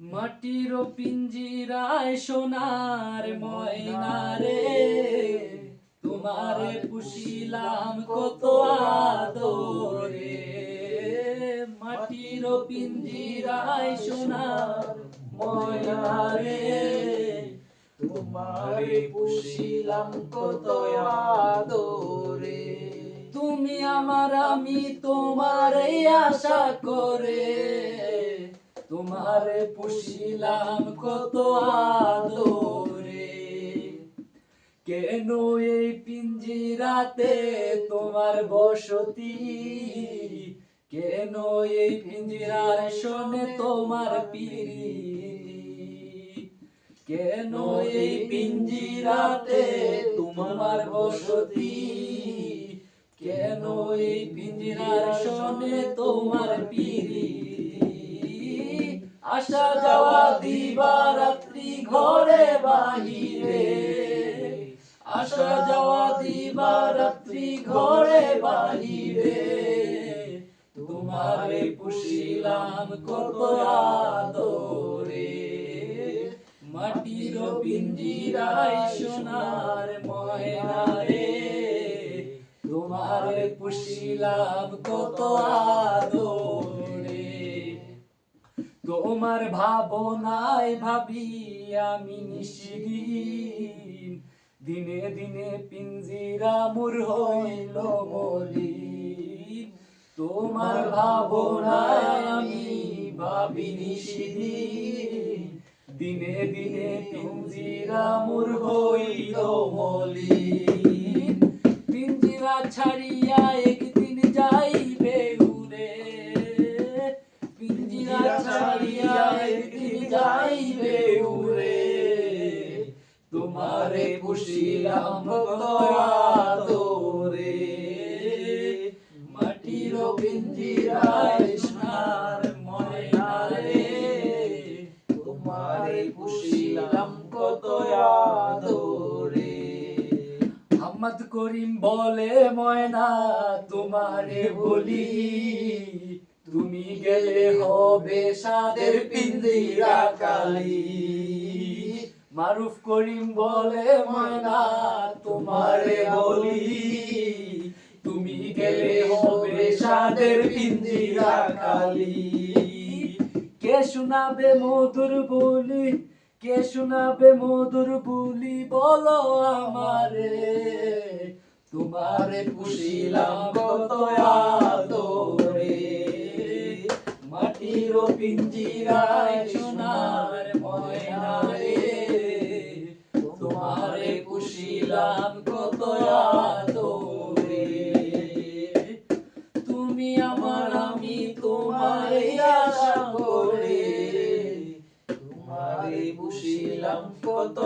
মাটির পিঞ্জিরায় সোনার ময়না রে, তোমারে পুষিলাম কত আদরে। মাটির পিঞ্জিরায় সোনার ময়না তোমারে পুষিলাম কত আদরে। তুমি আমার আমি তোমার আশা করে। তোমারে পুষিলাম কত আদরে। কেন এই পিঞ্জিরাতে তোমার বসতি? কেন এই পিঞ্জিরার শোনে তোমার পিরি কেন এই পিঞ্জিরাতে তোমার বসতি? কেন এই পিঞ্জিরার শোনে তোমার পিরি আসা যাওয়া দিবা রাত্রি ঘরে বাহিরে। আসা যাওয়া দিবা রাত্রি ঘরে বাহিরে। তোমারে পুষিলাম কত আদরে। মাটির পিঞ্জিরায় সোনার ময়না রে। তোমারে পুষিলাম কত আদরে। তোমার ভাবনায় ভাবি আমি নিশিদিন দিনে দিনে পিঞ্জিরা মুর হইল মলিন। তোমার ভাবনায় আমি ভাবি নিশিদিন দিনে দিনে পিঞ্জিরা মুর হইল মলিন। আদরে মাটির পিঞ্জিরায় সোনার ময়না রে তোমারে পুষিলাম কত আদরে। আহমদ করিম বলে ময়না, তোমারে বলি, তুমি গেলে হবে সাদের পিঞ্জিরা কালি। মারুফ করিম বলে, ময়না, তোমারে বলি, তুমি গেলে হবে সাদের পিঞ্জিরা কালি। কে শোনাবে মধুর বলি, কে শোনাবে মধুর বলি, বলো আমারে। তোমারে পুষিলাম কত আদরে মাটির পিঞ্জিরায় পুষিলাম কত আদরে। তুমি আমার আমি তোমার আশা করে। তোমারে পুষিলাম কত